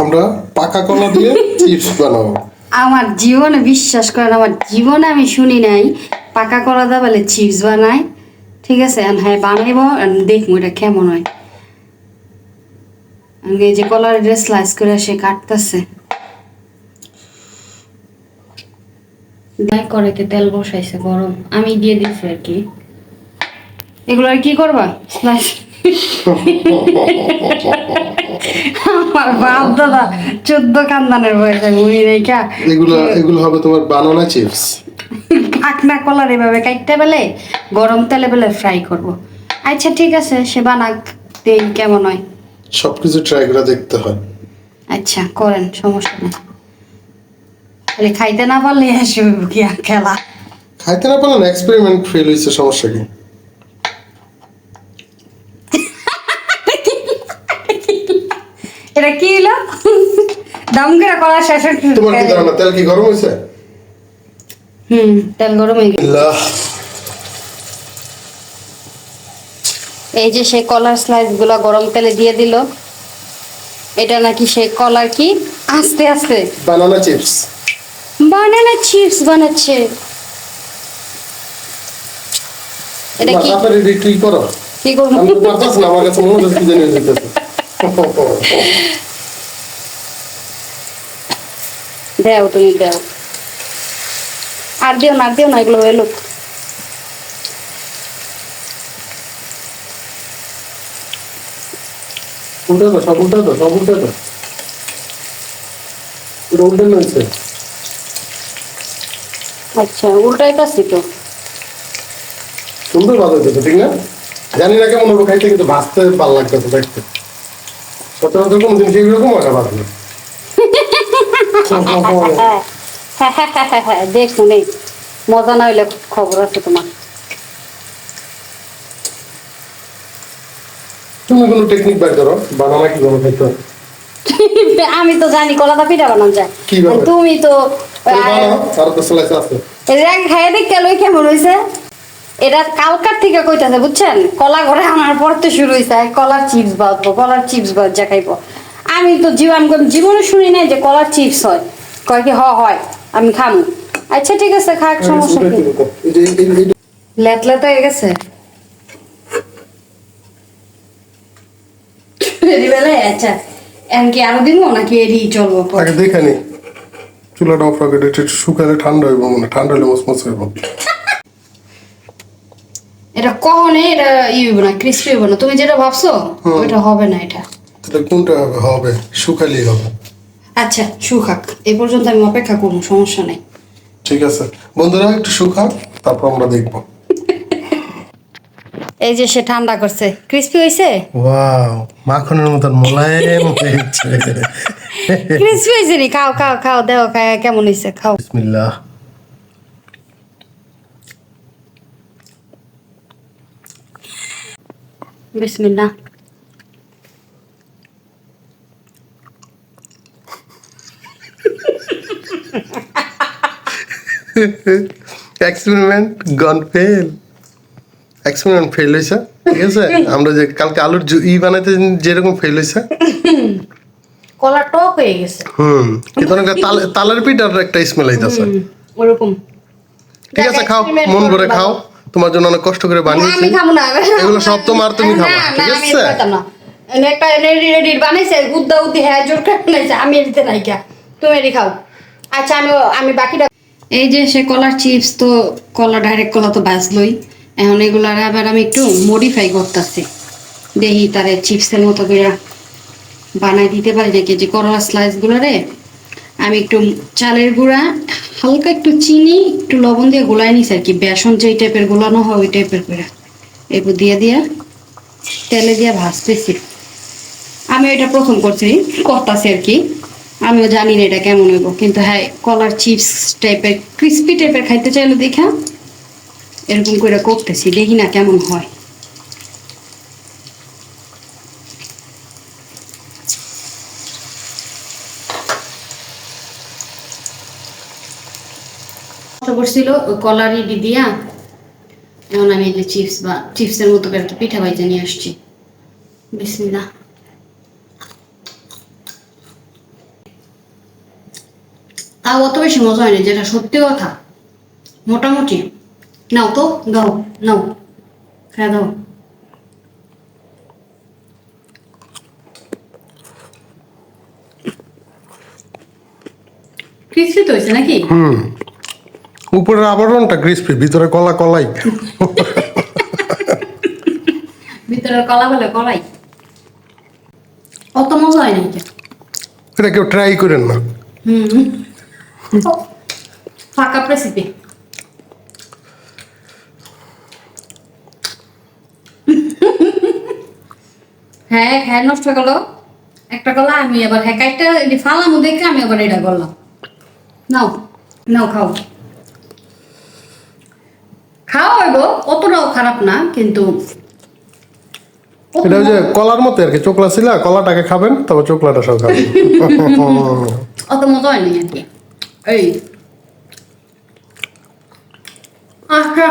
আমরা পাকা কলা দিয়ে চিপস বানাবো। আমার জীবনে বিশ্বাস করেন আমার জীবনে আমি শুনি নাই পাকা কলা দা বলে চিপস বানায় ঠিক আছে হ্যাঁ বানাইব দেখব এটা কেমন হয়। আর এই যে কলার ড্রেস স্লাইস করে সে কাটতেছে। দেখ কড়াইতে তেল বসাইছে গরম। আমি দিয়ে দিচ্ছি আর কি। এগুলো আর কি করবা? স্লাইস আমার বাপ দাদা চোদ্দ কান্দানের বয়সে উনি রেখা। এগুলো এগুলো হবে তোমার বানানা চিপস। পাকনা কলার এভাবে কাটতে বেলে গরম তেলে বেলে ফ্রাই করব। আচ্ছা ঠিক আছে সে বানাক দেই কেমন হয়? সবকিছু ট্রাই করে দেখতে হয়। আচ্ছা করেন সমস্যা নেই। খালি খাইতে না পারলে আসবে কি আর খেলা? খাইতে না পারলেন এক্সপেরিমেন্ট ফেল হয়েছে সমস্যা কি? এটা কি হলো? দম করে কলা শেষ তোমার কি ধারণা তেল কি গরম হয়েছে? হুম তেল গরম হয়ে আল্লাহ। এই যে সেই কলার স্লাইসগুলো গরম তেলে দিয়ে দিল এটা নাকি সেই কলার কি? আস্তে আস্তে। বানানা চিপস বানানা চিপস বানাচ্ছে। এটা কি? কি করব? আমার কাছে মনে হচ্ছে কি জানি দেও তুমি দেও। আর দিও না দিও না এগুলো এলো উল্টা তো সব উল্টা তো সব উল্টা তো এটা উল্টে হয়েছে আচ্ছা উল্টাই কাছি তো। সুন্দর ভালো হয়েছে ঠিক না? জানি না কেমন হবে খাইতে কিন্তু ভাজতে ভালো লাগতেছে দেখতে। সচরাচর কোনো জিনিস এরকম হয় না হ্যাঁ দেখুন এই মজা না হইলে খবর আছে তোমার। তুমি কোনো টেকনিক বের করো বানানা কি ভাবে খাইতে আমি তো জানি কলাদা পিঠা বানান যায়। তুমি তো আর তো স্লাইস আছে। এটা খাইয়ে দেখ কেন কেমন হয়েছে এটা কালকার থেকে কইতাছে বুঝছেন? কলা ঘরে আমার পড়তে শুরু হয়েছে কলার চিপস বাঁধবো কলার চিপস বাজা খাইবো। আমি তো জীবন জীবনে শুনি নাই যে কলার চিপস হয়। কয় কি হ হয় আমি খামু। আচ্ছা ঠিক আছে খাক সমস্যা কি এই যে এই- এই- এই- লেতলা তো হয়ে গেছে। আচ্ছা এখন কি আরও দিব নাকি এরই চলবো আগে দেখে নি। চুলাটা অফ রাখে শুকালে ঠান্ডা হইব মানে ঠান্ডা হলে মসমস হইব। এটা কখনই এটা ই হইব না ক্রিস্পি হইব না। তুমি যেটা ভাবছ ওইটা হবে না এটা। তাহলে কোনটা হবে? হবে শুকালেই হবে। আচ্ছা সুখাক এই পর্যন্ত আমি অপেক্ষা করব সমস্যা নেই। ঠিক আছে। বন্ধুরা একটু শুকাক তারপর আমরা দেখব। এই যে সে ঠান্ডা করছে। ক্রিস্পি হয়েছে ওয়াও মাখনের মতো মোলায়েম হয়েছে। ক্রিস্পি হয়েছে নি? খাও খাও খাও দেও খাও কেমন হয়েছে খাও। বিসমিল্লাহ। বিসমিল্লাহ। Experiment gone fail experiment fail হয়েছে ঠিক আছে? আমরা যে কালকে আলুর ই বানাইতে যেরকম ফেল হয়েছে। কলা টক হয়ে গেছে। হুম কিন্তু অনেকটা তালের পিঠার একটা স্মেল আইতেছে। ওরকম। ঠিক আছে খাও মন ভরে খাও। তোমার জন্য অনেক কষ্ট করে বানিয়েছি। আমি খাব এগুলো সব তোমার তুমি খাবা। ঠিক আছে? একটা রেডি রেডি বানাইছে উদ্দা উদ্দি হ্যাঁ জোর করে বানাইছে। আমি এদিতে নাই কা তুমি এটি খাও। আচ্ছা আমি আমি বাকিটা এই যে সে কলার চিপস তো কলা ডাইরেক্ট কলা তো বাজলই এখন এগুলার আবার আমি একটু মডিফাই করতেছি। দেখি তারে চিপসের মতো করে বানাই দিতে পারি নাকি? যে করলা স্লাইস গুলারে আমি একটু চালের গুঁড়া, হালকা একটু চিনি, একটু লবণ দিয়ে গোলাই নিছি আর কি। বেসন যেই টাইপের গোলানো হয়, ওই টাইপের করে। এরপর দিয়ে দিয়া তেলে দিয়ে ভাজতেছি। আমি এটা প্রথম করছি, করতেছি আর কি। আমিও জানি না এটা কেমন হইব, কিন্তু হ্যাঁ কলার চিপস টাইপের ক্রিস্পি টাইপের খাইতে চাইলে দেখা, এরকম করে করতেছি, দেখি না কেমন হয়। করছিল কলার ইডি দিয়া এখন আমি এই যে চিপস বা চিপসের মতো করে একটা পিঠা বাইজে নিয়ে আসছি। বিসমিল্লাহ। তাও অত বেশি মজা হয়নি, যেটা সত্যি কথা। মোটামুটি। নাও তো, দাও, নাও। হ্যাঁ দাও। ক্রিসপি তো হয়েছে নাকি? হুম। উপরের আবরণটা ক্রিস্পি ভিতরে কলা কলাই। কলা বলে কলাই। অত মজা হয় নাকি এটা। কেউ ট্রাই করেন না। ফাঁকা রেসিপি হ্যাঁ হ্যাঁ নষ্ট একটা কলা আমি আবার হ্যাঁ ফালামো দেখে আমি আবার এটা করলাম। নাও নাও খাও। খাও হইব অতটাও খারাপ না কিন্তু এটা যে কলার মতো আর কি চোকলা ছিল কলাটাকে খাবেন তবে চোকলাটা সব খাবেন। অত মজা হয়নি আর কি। এই আচ্ছা।